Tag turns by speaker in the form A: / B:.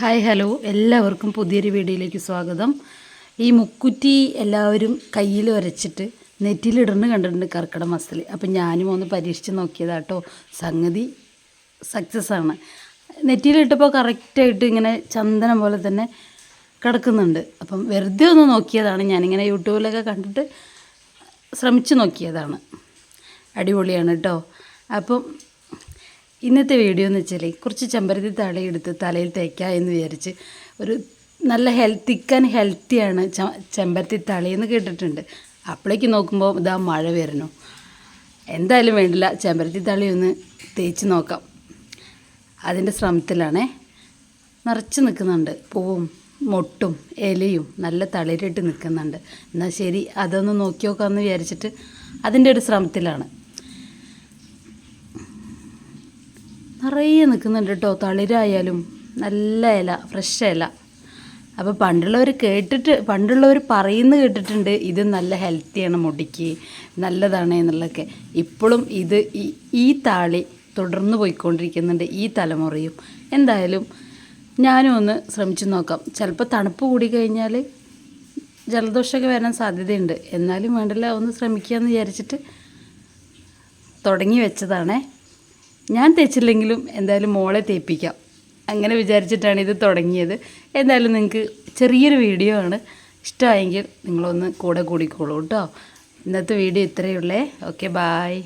A: Hi hello. എല്ലാവർക്കും പുതിയൊരു വീഡിയോയിലേക്ക് സ്വാഗതം. ഈ മുക്കുറ്റി എല്ലാവരും കയ്യിൽ വരച്ചിട്ട് നെറ്റിലിടുന്നു കണ്ടിട്ടുണ്ട് കർക്കിട മാസത്തിൽ. അപ്പം ഞാനും ഒന്ന് പരീക്ഷിച്ച് നോക്കിയതാട്ടോ സംഗതി സക്സസ് ആണ്. നെറ്റിയിലിട്ടപ്പോൾ കറക്റ്റായിട്ട് ഇങ്ങനെ ചന്ദനം പോലെ തന്നെ കിടക്കുന്നുണ്ട്. അപ്പം വെറുതെ ഒന്ന് നോക്കിയതാണ്. ഞാനിങ്ങനെ യൂട്യൂബിലൊക്കെ കണ്ടിട്ട് ശ്രമിച്ചു നോക്കിയതാണ്. അടിപൊളിയാണ് കേട്ടോ അപ്പം ഇന്നത്തെ വീഡിയോ എന്ന് വെച്ചാൽ കുറച്ച് ചെമ്പരത്തി തള എടുത്ത് തലയിൽ തേക്കാം എന്ന് വിചാരിച്ച് ഒരു നല്ല ഹെൽത്ത് ആൻഡ് ഹെൽത്തിയാണ് ച- ചെമ്പരത്തി എന്ന് കേട്ടിട്ടുണ്ട്. അപ്പോഴേക്ക് നോക്കുമ്പോൾ ഇതാ മഴ വരുന്നു. എന്തായാലും വേണ്ടില്ല ചെമ്പരത്തി തളി ഒന്ന് തേച്ച് നോക്കാം. അതിന്റെ ശ്രമത്തിലാണേ. നിറച്ച് നിൽക്കുന്നുണ്ട് പൂവും മൊട്ടും ഇലയും നല്ല തളിരിട്ട് നിൽക്കുന്നുണ്ട് എന്നാൽ ശരി അതൊന്ന് നോക്കി നോക്കാമെന്ന് വിചാരിച്ചിട്ട് അതിന്റെ ഒരു ശ്രമത്തിലാണ്. നിറയെ നിൽക്കുന്നുണ്ട് കേട്ടോ തളിരായാലും നല്ല ഇല ഫ്രഷ് ഇല. അപ്പോൾ പണ്ടുള്ളവർ കേട്ടിട്ട് പണ്ടുള്ളവർ പറയുന്നത് കേട്ടിട്ടുണ്ട് ഇത് നല്ല ഹെൽത്തിയാണ് മുടിക്ക് നല്ലതാണ് എന്നുള്ളതൊക്കെ. ഇപ്പോഴും ഇത് ഈ താളി തുടർന്ന് പോയിക്കൊണ്ടിരിക്കുന്നുണ്ട് ഈ തലമുറയും. എന്തായാലും ഞാനും ഒന്ന് ശ്രമിച്ചു നോക്കാം. ചിലപ്പോൾ തണുപ്പ് കൂടി കഴിഞ്ഞാൽ ജലദോഷമൊക്കെ വരാൻ സാധ്യതയുണ്ട്. എന്നാലും വേണ്ടല്ല ഒന്ന് ശ്രമിക്കുക എന്ന് വിചാരിച്ചിട്ട് തുടങ്ങി വെച്ചതാണേ. ഞാൻ തേച്ചില്ലെങ്കിലും എന്തായാലും മോളെ തേപ്പിക്കാം. അങ്ങനെ വിചാരിച്ചിട്ടാണ് ഇത് തുടങ്ങിയത്. എന്തായാലും നിങ്ങൾക്ക് ചെറിയൊരു വീഡിയോ ആണ് ഇഷ്ടമായെങ്കിൽ നിങ്ങളൊന്ന് കൂടെ കൂടിക്കോളൂ കേട്ടോ. ഇന്നത്തെ വീഡിയോ ഇത്രയേ ഉള്ളേ. Okay bye